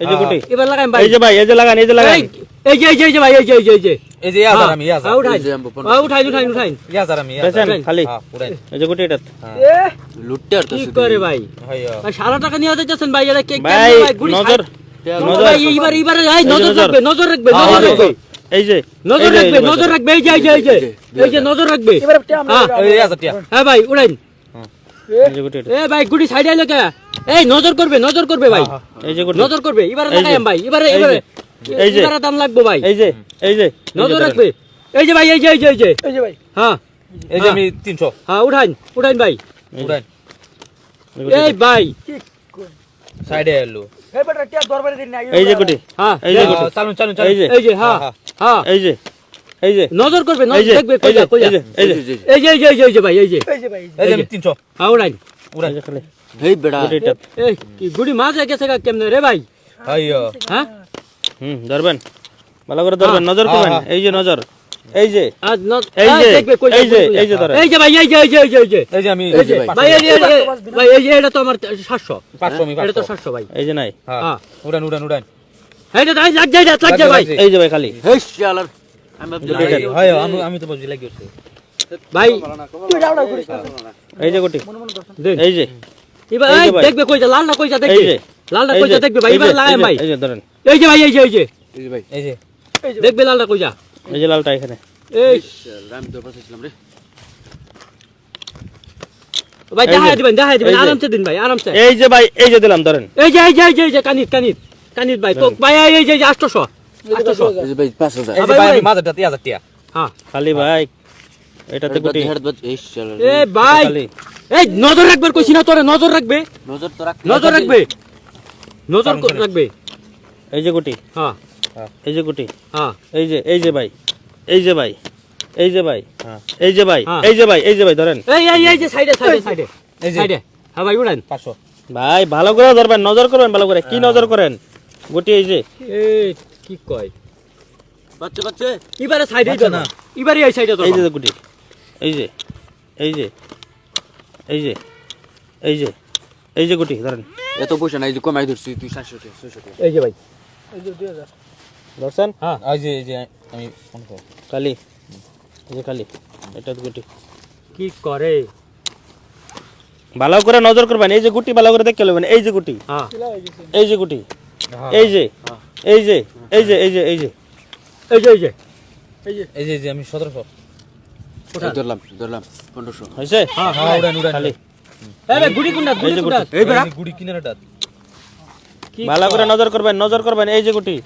এই যে গুটি এবার লাগাই ভাই এই যে ভাই এই যে লাগান এই যে লাগান এই এই যে এই যে এই যে ভাই এই যে এই যে এই যে এই যে হাজার আমি হাজার হ্যাঁ, উঠাই এই যে আমি বপন- হ্যাঁ, উঠাই উঠাই উঠাই এই আমি বেচেন খালি হ্যাঁ এই যে গুটি এটা লুটতে তো কি করে ভাই ভাই সারা টাকা নিয়ে যাচ্ছেন ভাই এটা কে ভাই কেমনে ভাই গুড়ি নজর নজর। ভাই এইবার এই নজর নজর। রাখবে নজর রাখবে হ্যাঁ, নজর এই যে- রাখবে এই যে নজর রাখবে নজর রাখবে এই যে এই যে এই যে নজর রাখবে হ্যাঁ হ্যাঁ ভাই এটা। এ ভাই গুড়ি সাইডে আইলো কে? এই নজর করবে নজর করবে ভাই। এই যে নজর করবে এবারে এই যে- ভাই এবারে এই যে- এবারে। এই যে- এবারে দাম লাগবে ভাই। এই যে এই যে। নজর রাখবে। এই যে ভাই এই যে এই যে এই যে। হ্যাঁ। এই যে আমি তিনশো। হ্যাঁ উঠাইন উঠাইন ভাই। উড়ান এই। ভাই। সাইডে এই যে গুটি। হ্যাঁ এই যে এই- চালুন চালুন এই যে। এই যে হ্যাঁ হ্যাঁ, হ্যাঁ। এই যে। এই যে নজর করবে এই নজর যে দেখবে এই যে এই যে এই যে এই যে- এই যে এই যে এই যে এই যে ভাই এই যে এই যে আমি তিনশো হ্যাঁ উড়াইন উড়ান এই খালি এই বেড়া এই কি গুড়ি মাঝে গেছে গা কেমনে রে ভাই হয় হ্যাঁ হুম ধরবেন ভালো করে ধরবেন নজর হ্যাঁ, করবেন হ্যাঁ। এই যে নজর এই যে আজ ন- এই হ্যাঁ, যে, এই যে, এই যে ধরেন। এই যে ভাই এই যে এই যে এই যে এই যে এই যে আমি এই যে ভাই। ভাই এই যে ভাই এই যে এটা তো আমার সাতশো পাঁচশো আমি এটা তো পাঁচশো সাতশো ভাই এই যে নাই হ্যাঁ হ্যাঁ উড়ান উড়ান উড়ান এইটা তাই লাগ যায় লাগ যায় ভাই এই যে ভাই খালি হেই শালার আমি। হয় তো বুঝি ভাই এই যে গুটি দেন এই যে এবার এই যে এই ভাই। দেখবে কইটা লালটা কইটা এই দেখবে যে লালটা কইটা দেখবে ভাই এই এবার যে, ভাই এই যে ধরেন এই যে ভাই এই যে এই যে এই যে ভাই এই যে দেখবে কইটা এই যে লালটা এখানে এই শালার, আমি তো পাচ্ছিলাম রে ভাই এই দিবেন দেখাই দিবেন আরামসে দিন ভাই আরামসে এই যে ভাই এই যে দিলাম ধরেন এই যে এই যে এই যে এই যে কানিত কানিত কানিত ভাই তো ভাই এই এই যে এই যে 800 800 এই যে ভাই হ্যাঁ খালি এটাতে গুটি এ এই নজর কইছি না তোরে নজর রাখবে নজর তো রাখ নজর রাখবে নজর রাখবে এই যে গুটি হ্যাঁ এই যে গুটি হ্যাঁ এই যে এই যে ভাই এই যে ভাই এই যে ভাই হ্যাঁ। এই যে ভাই হ্যাঁ। এই যে ভাই এই যে ভাই ধরেন এই এই এই যে সাইডে সাইডে সাইডে এই যে সাইডে হ্যাঁ ভাই উড়ান পাঁচশো ভাই ভালো করে ধরবেন নজর করবেন ভালো করে কি নজর করেন গুটি এই যে এই কি কয়? বাচ্চা বাচ্চা। এবারে তো না। এবারে এই সাইডে তো এই যে গুটি এই যে এই যে এই যে এই যে এই যে গুটি ধরেন। এত পয়সা নাই যে কমাই ধরছি তুই টাকা ছয়শো টাকা এই যে ভাই। ধরছেন? হ্যাঁ। এই যে এই যে আমি ফোন করো। খালি এই যে খালি এটা গুটি কি করে? ভালো করে নজর করবেন এই যে গুটি ভালো করে দেখতে নেবেন এই যে গুটি হ্যাঁ। এই যে গুটি এই যে। এই যে এই যে এই যে এই যে এই যে এই যে এই যে এই যে আমি সতেরোশো ধরলাম ধরলাম পনেরোশো হয়েছে হ্যাঁ হ্যাঁ উড়ান উড়ান খালি গুড়ি কোনটা গুড়ি যে এই গুড়ি কিনারটা ভালো করে নজর করবেন নজর করবেন এই যে গুটি